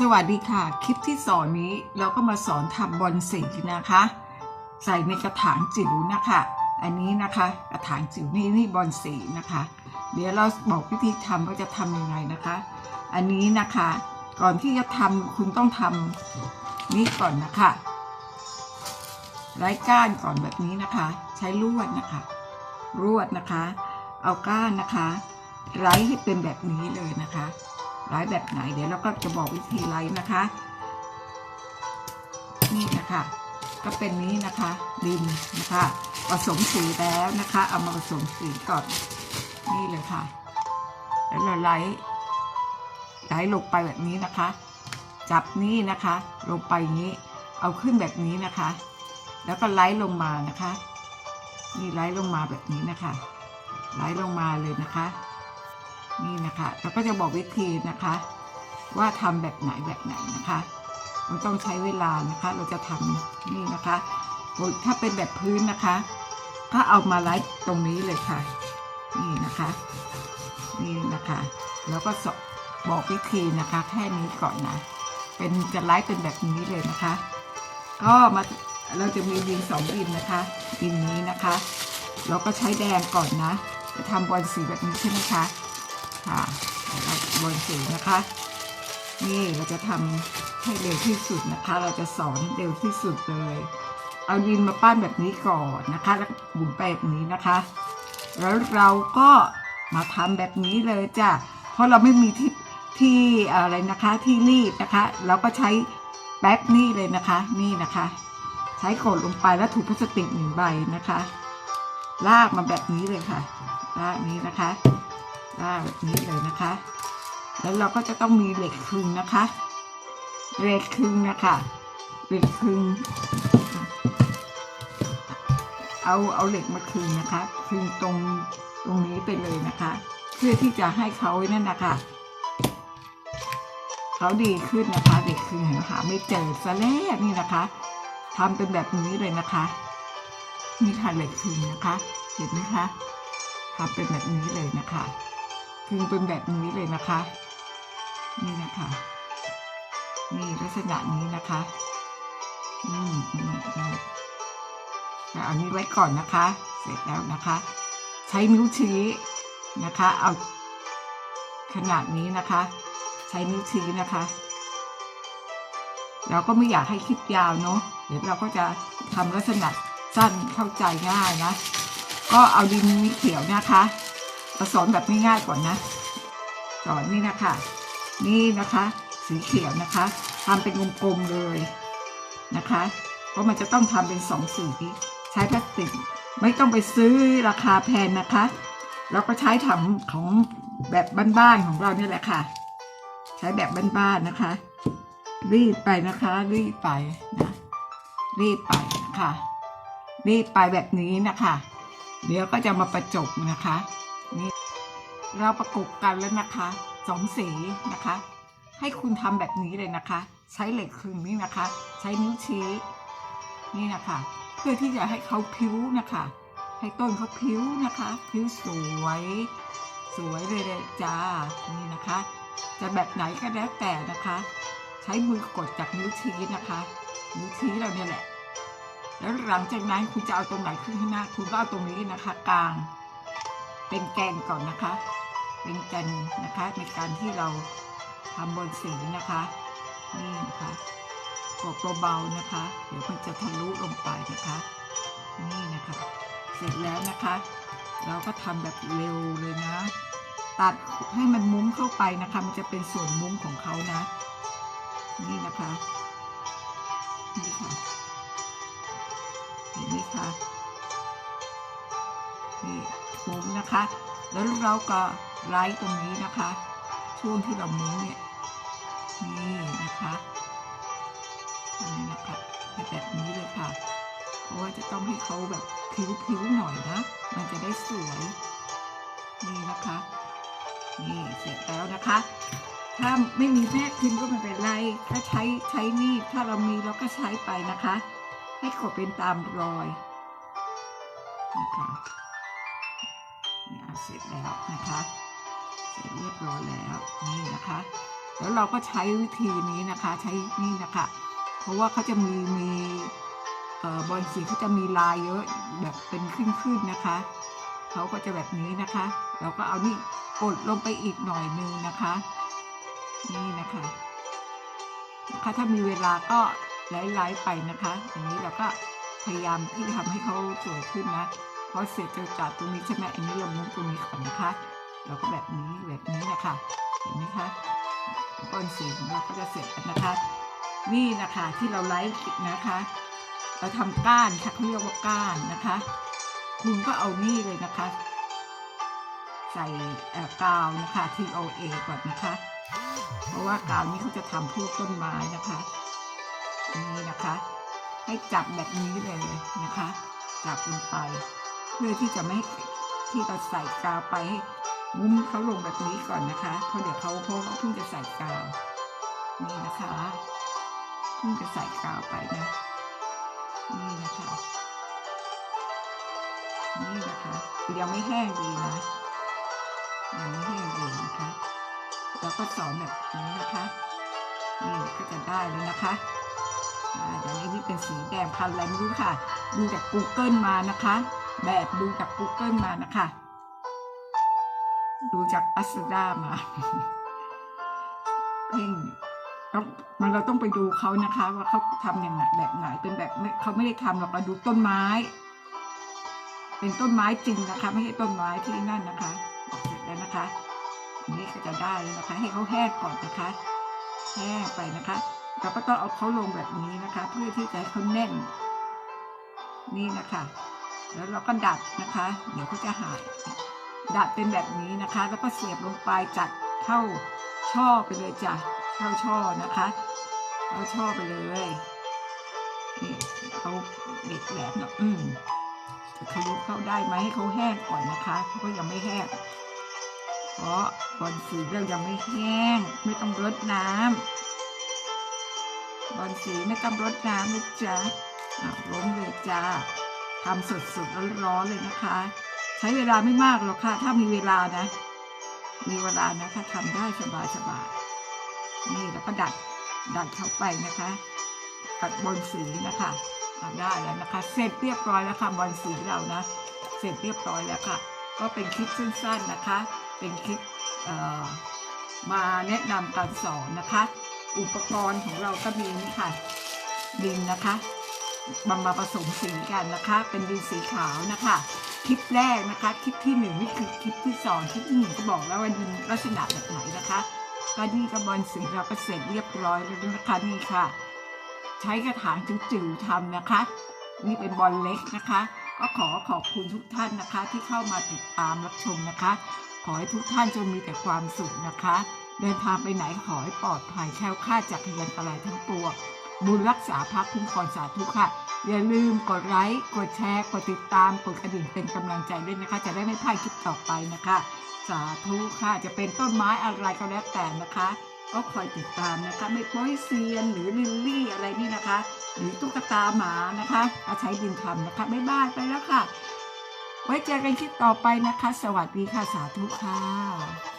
สวัสดีค่ะ คลิปที่สอนนี้เราก็มาสอนทำบอลสีนะคะ ใส่ในกระถางจิ๋วนะคะ อันนี้นะคะกระถางจิ๋วนี่นี่บอลสีนะคะ เดี๋ยวเราบอกวิธีทำว่าจะทำยังไงนะคะ อันนี้นะคะ ก่อนที่จะทำคุณต้องทำนี่ก่อนนะคะไร้ก้านก่อนแบบนี้นะคะ ใช้ลวดนะคะลวดนะคะ เอาก้านนะคะ ไร้ให้เป็นแบบนี้เลยนะคะ ไร้แบบไหนเดี๋ยวเราก็จะบอกวิธีไร้นะคะ นี่นะคะ ก็เป็นนี้นะคะ ดินนะคะผสมสีแล้วนะคะ เอามาผสมสีก่อน นี่เลยค่ะ แล้วเราไล่ไล่ลงไปแบบนี้นะคะ จับนี่นะคะ ลงไปงนี้ เอาขึ้นแบบนี้นะคะ แล้วก็ไล่ลงมานะคะ นี่ไล่ลงมาแบบนี้นะคะ ไล่ลงมาเลยนะคะ นี่นะคะแล้วก็จะบอกวิธีนะคะ ว่าทำแบบไหนแบบไหนนะคะมันต้องใช้เวลานะคะ เราจะทำนี่นะคะถ้าเป็นแบบพื้นนะคะ ก็เอามาไล่ตรงนี้เลยค่ะ นี่นะคะ นี่นะคะ แล้วก็บอกวิธีนะคะ แค่นี้ก่อนนะ เป็นจะไล่เป็นแบบนี้เลยนะคะ ก็มาเราจะมีดินสองดินนะคะดินนี้นะคะ เราก็ใช้แดงก่อนนะ จะทำบอลสีแบบนี้ใช่ไหมคะ ค่ะเราบนสีนะคะ นี่เราจะทำให้เร็วที่สุดนะคะ เราจะสอนเร็วที่สุดเลย เอาดินมาปั้นแบบนี้ก่อนนะคะ แล้วหมุนไปแบบนี้นะคะ แล้วเราก็มาทำแบบนี้เลยจ้ะ เพราะเราไม่มีที่ที่อะไรนะคะที่รีดนะคะ เราก็ใช้แป๊บนี่เลยนะคะ นี่นะคะ ใช้กดลงไปแล้วถูพลาสติกหนึ่งใบนะคะ ลากมาแบบนี้เลยค่ะ ลากนี้นะคะ ลากแบบนี้เลยนะคะ แล้วเราก็จะต้องมีเหล็กคึงนะคะเหล็กคึงนะคะเหล็กคึง เอาเอาเหล็กมาคึงนะคะคึงตรงตรงนี้ไปเลยนะคะ เพื่อที่จะให้เขานั่นนะคะเขาดีขึ้นนะคะ เด็กคึงหาไม่เจอซะแล้วนี่นะคะทำเป็นแบบนี้เลยนะคะนี่ค่ะเหล็กคึงนะคะ เห็นไหมคะทำเป็นแบบนี้เลยนะคะ คือเป็นแบบนี้เลยนะคะ นี่นะคะ นี่ลักษณะนี้นะคะ อืมอืมอืมแต่อานี้ไว้ก่อนนะคะ เสร็จแล้วนะคะ ใช้นิ้วชี้นะคะ เอาขนาดนี้นะคะ ใช้นิ้วชี้นะคะ เราก็ไม่อยากให้คลิปยาวเนาะเดี๋ยวเราก็จะทำลักษณะสั้นเข้าใจง่ายนะ ก็เอาดินเขียวนะคะ เราสอนแบบง่ายๆก่อนนะสอนนี่นะคะ นี่นะคะ สีเขียวนะคะทำเป็นวงกลมเลยนะคะ เพราะมันจะต้องทำเป็นสองสีใช้พลาสติกไม่ต้องไปซื้อราคาแพงนะคะเราก็ใช้ถังของแบบบ้านๆของเราเนี่ยแหละค่ะ ใช้แบบบ้านๆนะคะ รีดไปนะคะ รีดไปนะรีดไปนะคะ รีดไปแบบนี้นะคะ เดี๋ยวก็จะมาประจบนะคะ เราประกบกันแล้วนะคะสองสีนะคะ ให้คุณทำแบบนี้เลยนะคะ ใช้เหล็กคึงนี่นะคะ ใช้นิ้วชี้นี่นะคะ เพื่อที่จะให้เขาพิ้วนะคะ ให้ต้นเขาพิ้วนะคะ พิ้วสวย สวยเลยจ้านี่นะคะ จะแบบไหนก็แล้วแต่นะคะ ใช้มือกดจากนิ้วชี้นะคะ นิ้วชี้เราเนี่ยแหละ แล้วหลังจากนั้นคุณจะเอาตรงไหนขึ้นข้างหน้าคุณก็เอาตรงนี้นะคะ กลาง เป็นแกนก่อนนะคะ เป็นแกนนะคะในการที่เราทำบนสีนะคะนี่นะคะกดเบาๆนะคะ เดี๋ยวมันจะทะลุลงไปนะคะ นี่นะคะ เสร็จแล้วนะคะ เราก็ทำแบบเร็วเลยนะ ตัดให้มันมุ้งเข้าไปนะคะ มันจะเป็นส่วนมุ้งของเขานะ นี่นะคะนี่ค่ะเห็นไหมคะนี่มุ้งนะคะ แล้วเราก็ ไล่ตรงนี้นะคะ ช่วงที่เรามุ้งเนี่ยนี่นะคะนี่นะคะแบบนี้เลยค่ะ เพราะว่าจะต้องให้เขาแบบผิวๆหน่อยนะ มันจะได้สวยนี่นะคะ นี่เสร็จแล้วนะคะ ถ้าไม่มีแม่พิมพ์ก็ไม่เป็นไรถ้าใช้ใช้มีดถ้าเรามีเราก็ใช้ไปนะคะ ให้กดเป็นตามรอยนะคะนี่อะเสร็จแล้วนะคะ เสร็จเรียบร้อยแล้วนี่นะคะ แล้วเราก็ใช้วิธีนี้นะคะใช้นี่นะคะ เพราะว่าเขาจะมีมีออบอลสีเขาจะมีลายเยอะแบบเป็นขึ้นๆนะคะเขาก็จะแบบนี้นะคะ เราก็เอานี่กดลงไปอีกหน่อยนึงนะคะ นี่นะคะนะคะถ้ามีเวลาก็ไล่ๆไปนะคะ อย่างนี้เราก็พยายามที่จะทำให้เขาสวยขึ้นนะเพราะเสร็จจะจัดตรงนี้ใช่ไหมอันนี้เรามุ้งตรงนี้ก่อนนะคะ เราก็แบบนี้แบบนี้นะคะเห็นไหมคะก้อนสีของเราก็จะเสร็จนะคะ นี่นะคะที่เราไลฟ์นะคะ เราทำก้านค่ะเขาเรียกว่าก้านนะคะ คุณก็เอานี่เลยนะคะ ใส่กาวนะคะ TOA ก่อนนะคะ เพราะว่ากาวนี้เขาจะทำพวกต้นไม้นะคะนี่นะคะ ให้จับแบบนี้เลยนะคะ จับลงไป เพื่อที่จะไม่ให้ที่เราใส่กาวไปให้ มุ้มเขาลงแบบนี้ก่อนนะคะเพราะเดี๋ยวเขาเพราะเขาเพิ่งจะใส่กาว นี่นะคะเพิ่งจะใส่กาวไปนะ นี่นะคะ นี่นะคะยังไม่แห้งดีนะยังไม่แห้งดีนะคะแล้วก็สอนแบบนี้นะคะ นี่ก็จะได้แล้วนะคะอย่างนี้นี่เป็นสีแดงพันอะไรไม่รู้ค่ะ ดูจาก Google มานะคะ แบบดูจาก Google มานะคะ ดูจากอัสดามาเพ่งต้องมันเราต้องไปดูเขานะคะ ว่าเขาทำอย่างไงแบบไหนเป็นแบบเขาไม่ได้ทำหรอกเราดูต้นไม้ เป็นต้นไม้จริงนะคะ ไม่ใช่ต้นไม้ที่นั่นนะคะเสร็จแล้วนะคะนนี้ก็จะได้แล้วนะคะ ให้เขาแห้งก่อนนะคะ แห้งไปนะคะเราก็ต้องเอาเขาลงแบบนี้นะคะ เพื่อที่จะให้เขาแน่น นี่นะคะ แล้วเราก็ดัดนะคะ เดี๋ยวเขาจะหาย ดัดเป็นแบบนี้นะคะ แล้วก็เสียบลงไปจัดเข้าช่อไปเลยจ้ะเข้าช่อนะคะเข้าช่อไปเลยนี่เขาเด็ดแหลมเนาะอืมจะทะลุเข้าได้ไหมให้เขาแห้งก่อนนะคะเขาก็ยังไม่แห้งเพราะบอลสีเรายังไม่แห้ง ไม่ต้องรดน้ำบอลสีไม่ต้องรดน้ำนะจ๊ะล้มเลยจ้าทำสดๆร้อนๆเลยนะคะ ช้เวลาไม่มากหรอกค่ะ ถ้ามีเวลานะ มีเวลานะคะทำได้สบายๆนี่แล้วก็ดัดดัดเข้าไปนะคะกับบอลสีนะคะทำได้แล้วนะคะ เสร็จเรียบร้อยแล้วค่ะบอลสีเรานะ เสร็จเรียบร้อยแล้วค่ะ ก็เป็นคลิปสั้นๆนะคะ เป็นคลิปมาแนะนำการสอนนะคะ อุปกรณ์ของเราก็มีนี่ค่ะดินนะคะ มามาผสมสีกันนะคะ เป็นดินสีขาวนะคะคลิปแรกนะคะคลิปที่หนึ่งนี่คือคลิปที่สองคลิปที่หนึ่งก็บอกแล้วว่าดินลักษณะแบบไหนนะคะก็นี่กระบอลสีเราก็เสร็จเรียบร้อยแล้วนะคะนี่ค่ะ ใช้กระถางจิ๋วๆทำนะคะ นี่เป็นบอลเล็กนะคะ ก็ขอขอบคุณทุกท่านนะคะ ที่เข้ามาติดตามรับชมนะคะ ขอให้ทุกท่านจงมีแต่ความสุขนะคะ เดินทางไปไหนขอให้ปลอดภัยแคล้วคลาดจากพยันตรายทั้งปวง บุญรักษาพักคุ้มครองสาธุค่ะ อย่าลืมกดไลค์กดแชร์กดติดตามกดกระดิ่งเป็นกำลังใจด้วยนะคะ จะได้ไม่พลาดคลิปต่อไปนะคะ สาธุค่ะจะเป็นต้นไม้อะไรก็แล้วแต่นะคะ ก็คอยติดตามนะคะไม่ป้ยเซียนหรือลิลลี่อะไรนี่นะคะ หรือตุ๊กตาหมานะคะเอาใช้ดินทำนะคะไม่บ้ายไปแล้วค่ะ ไว้เจอกันคลิปต่อไปนะคะ สวัสดีค่ะสาธุค่ะ